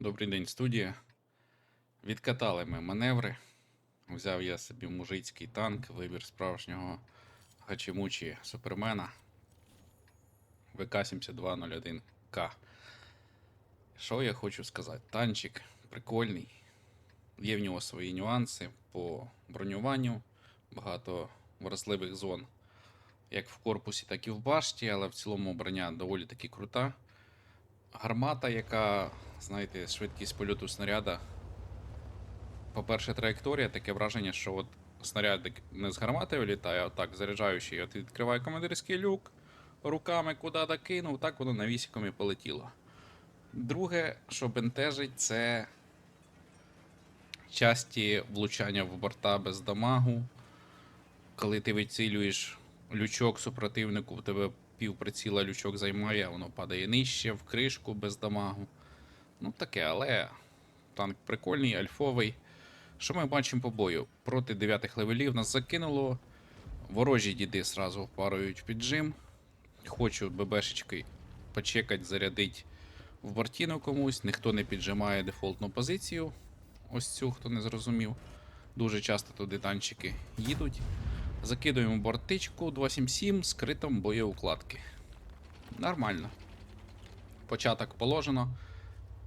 Добрий день, студія. Відкатали ми маневри. Взяв я собі мужицький танк, вибір справжнього гачимучі супермена ВК-7201К. Що я хочу сказати? Танчик прикольний. Є в нього свої нюанси по бронюванню, багато вразливих зон, як в корпусі, так і в башті, але в цілому броня доволі таки крута. Гармата, яка, знаєте, швидкість польоту снаряда. По-перше, траєкторія, таке враження, що от снаряд не з гармати вилітає, а так, заряджаючий, от відкриває командирський люк, руками куди докинув, так воно навісіком і полетіло. Друге, що бентежить, це часті влучання в борта без дамагу. Коли ти вицілюєш лючок супротивнику, в тебе півприціла лючок займає, воно падає нижче, в кришку без дамагу. Ну таке, але танк прикольний, альфовий. Що ми бачимо по бою? Проти 9 левелів нас закинуло. Ворожі діди сразу впарують в піджим. Хочу ББшечки почекати, зарядить в бортіну комусь. Ніхто не піджимає дефолтну позицію. Ось цю, хто не зрозумів. Дуже часто туди танчики їдуть. Закидуємо бортичку 277 з критом боєукладки. Нормально. Початок положено.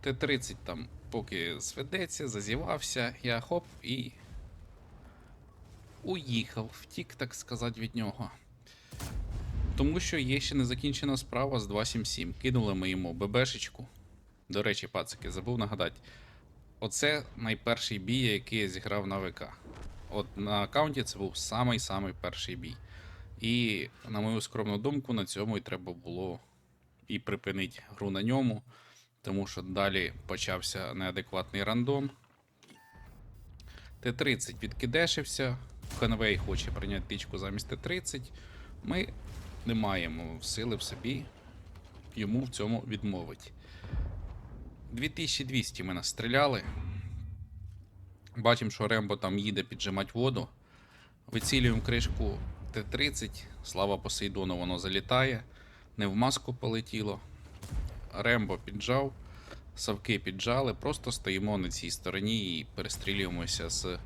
Т-30 там поки сведеться, зазівався, я хоп і. Уїхав, втік, так сказати, від нього. Тому що є ще не закінчена справа з 277. Кинули ми йому ББшечку. До речі, пацики, забув нагадати. Оце найперший бій, який я зіграв на ВК. От на аккаунті це був самий-самий перший бій. І, на мою скромну думку, на цьому і треба було і припинити гру на ньому, тому що далі почався неадекватний рандом. Т-30 відкидешився, Ханвей хоче прийняти тичку замість Т-30. Ми не маємо сили в собі йому в цьому відмовити. 2200 ми настріляли. Бачимо, що Рембо там їде піджимати воду. Вицілюємо кришку Т-30. Слава Посейдону, воно залітає. Не в маску полетіло. Рембо піджав. Савки піджали. Просто стоїмо на цій стороні і перестрілюємося з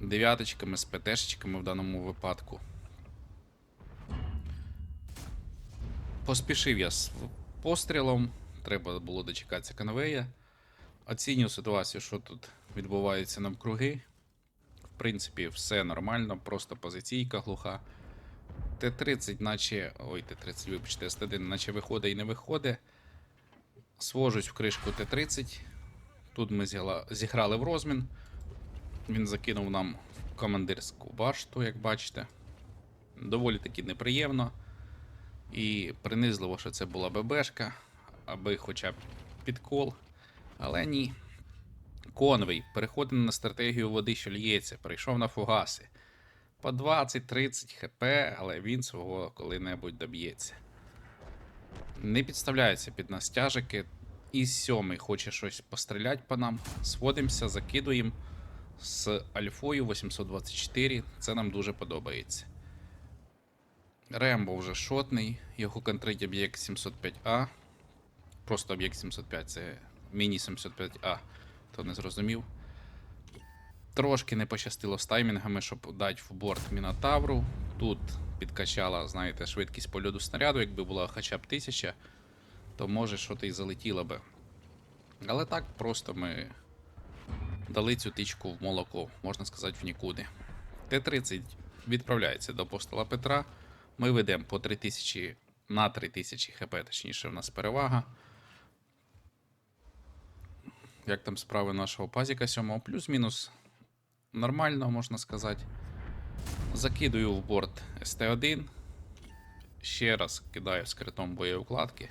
дев'яточками, з ПТшечками в даному випадку. Поспішив я з пострілом. Треба було дочекатися конвея. Оцінюю ситуацію, що тут відбувається навкруги. В принципі, все нормально, просто позиційка глуха. Т-30, наче. Ой, Т-30, вибачте, С1, наче виходить і не виходить. Свожусь в кришку Т-30. Тут ми зіграли в розмін. Він закинув нам командирську башту, як бачите. Доволі таки неприємно. І принизливо, що це була ББшка, аби хоча б підкол. Але ні. Конвей переходить на стратегію води, що лється, перейшов на фугаси. По 20-30 хп, але він свого коли-небудь доб'ється. Не підставляються під нас тяжики. І сьомий хоче щось постріляти по нам. Сводимося, закидуємо з Альфою 824. Це нам дуже подобається. Рембо вже шотний, його контрить об'єкт 705А. Просто об'єкт 705 це міні 705А, хто не зрозумів. Трошки не пощастило з таймінгами, щоб дати в борт Мінотавру. Тут підкачала, знаєте, швидкість польоту снаряду, якби була хоча б 1000, то може що то й залетіло би. Але так просто ми дали цю тичку в молоко, можна сказати, в нікуди. Т-30 відправляється до апостола Петра. Ми ведемо по 3000 на 3000 хп, точніше, в нас перевага. Як там справи нашого пазіка 7 плюс-мінус нормально, можна сказати. Закидую в борт СТ1. Ще раз кидаю скритом боєукладки.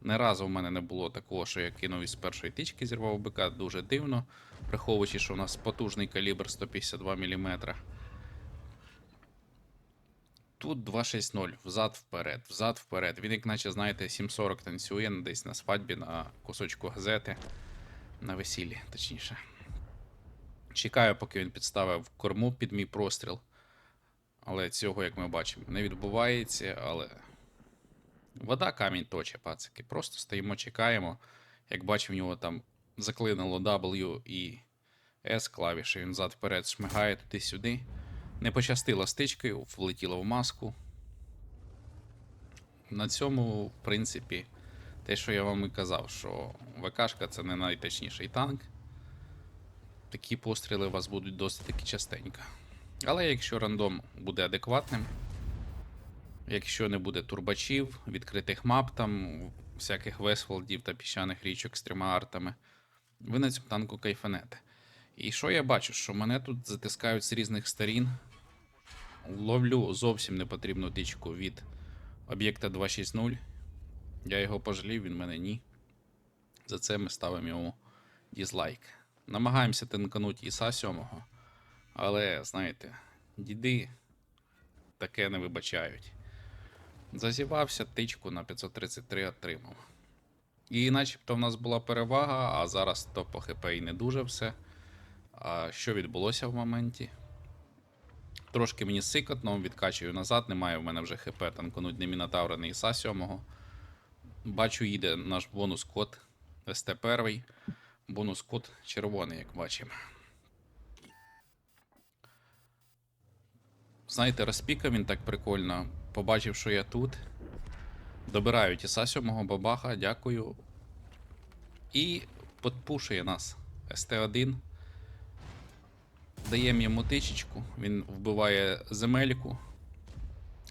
Не разу в мене не було такого, що я кинув із першої тички, зірвав бика, дуже дивно, враховуючи, що у нас потужний калібр 152 мм. Тут 2.6.0, взад вперед, взад вперед. Він, як наче, знаєте, 7.40 танцює десь на свадьбі на кусочку газети. На весіллі, точніше. Чекаю, поки він підставив корму під мій простріл. Але цього, як ми бачимо, не відбувається, але. Вода камінь точе, пацики. Просто стоїмо, чекаємо. Як бачимо, в нього там Заклинило W і S клавіші, він зад вперед шмигає туди-сюди. Не пощастило стичкою, влетіло в маску. На цьому, в принципі, те, що я вам і казав, що ВКшка це не найточніший танк. Такі постріли у вас будуть досить таки частенько. Але якщо рандом буде адекватним, якщо не буде турбачів, відкритих мап, там, всяких весфолдів та піщаних річок з трьома артами, ви на цьому танку кайфанете. І що я бачу? Що мене тут затискають з різних сторін. Ловлю зовсім непотрібну тичку від об'єкта 260. Я його пожалів, він мене ні. За це ми ставимо йому дізлайк. Намагаємося тинкануть Іса 7, але, знаєте, діди таке не вибачають. Зазівався, тичку на 533 отримав. І начебто в нас була перевага, а зараз то по ХП і не дуже все. А що відбулося в моменті? Трошки мені сикотно, відкачую назад, немає в мене вже ХП, танкануть не Мінотавра, не Іса 7. Бачу, їде наш бонус код СТ1. Бонус код червоний, як бачимо. Знаєте, розпікав він так прикольно. Побачив, що я тут. Добираю Тіса 7 бабаха, дякую. І подпушує нас СТ1. Даємо йому тичечку, він вбиває земельку.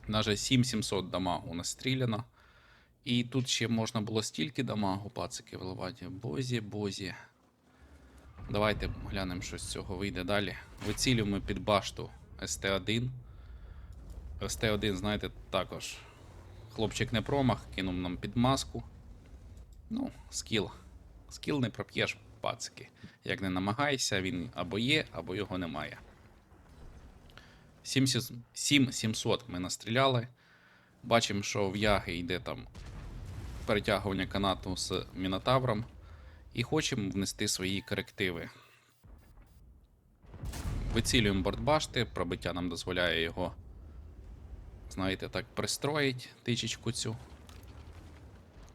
Наже 7700 дамагу настріляно. І тут ще можна було стільки дамагу пацики виливати. Бозі, бозі. Давайте глянемо, що з цього вийде далі. Вицілюємо під башту СТ1. СТ1, знаєте, також. Хлопчик не промах, кинув нам під маску. Ну, скіл. Скіл не проп'єш, пацики. Як не намагайся, він або є, або його немає. 7700 ми настріляли. Бачимо, що в яги йде там перетягування канату з Мінотавром. І хочемо внести свої корективи. Вицілюємо бортбашти, пробиття нам дозволяє його, знаєте, так, пристроїть тичечку цю.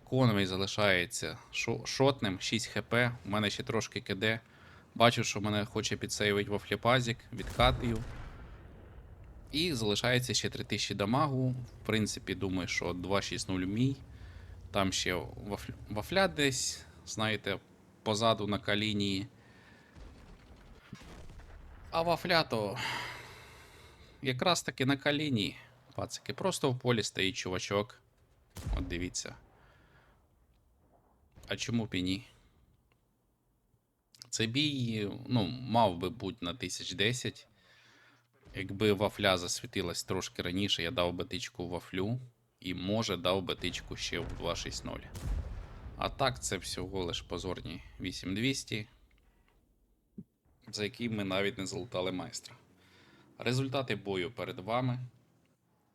Конвей залишається шо- шотним, 6 хп. У мене ще трошки КД. Бачу, що мене хоче підсейвити во фліпазік, відкатую. І залишається ще 3000 дамагу. В принципі, думаю, що 2.6.0 мій. Там ще вафля, десь, знаєте, позаду на калінії. А вафля то якраз таки на каліні. Пацики, просто в полі стоїть чувачок. От дивіться. А чому б і ні? Цей бій, ну, мав би бути на 1010. Якби вафля засвітилась трошки раніше, я дав би тичку вафлю. І може дав би тичку ще в 2.6.0. А так, це всього лиш позорні 8200, за які ми навіть не залутали майстра. Результати бою перед вами.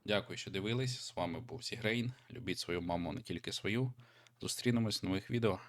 Дякую, що дивились. З вами був Сігрейн. Любіть свою маму, не тільки свою. Зустрінемось в нових відео.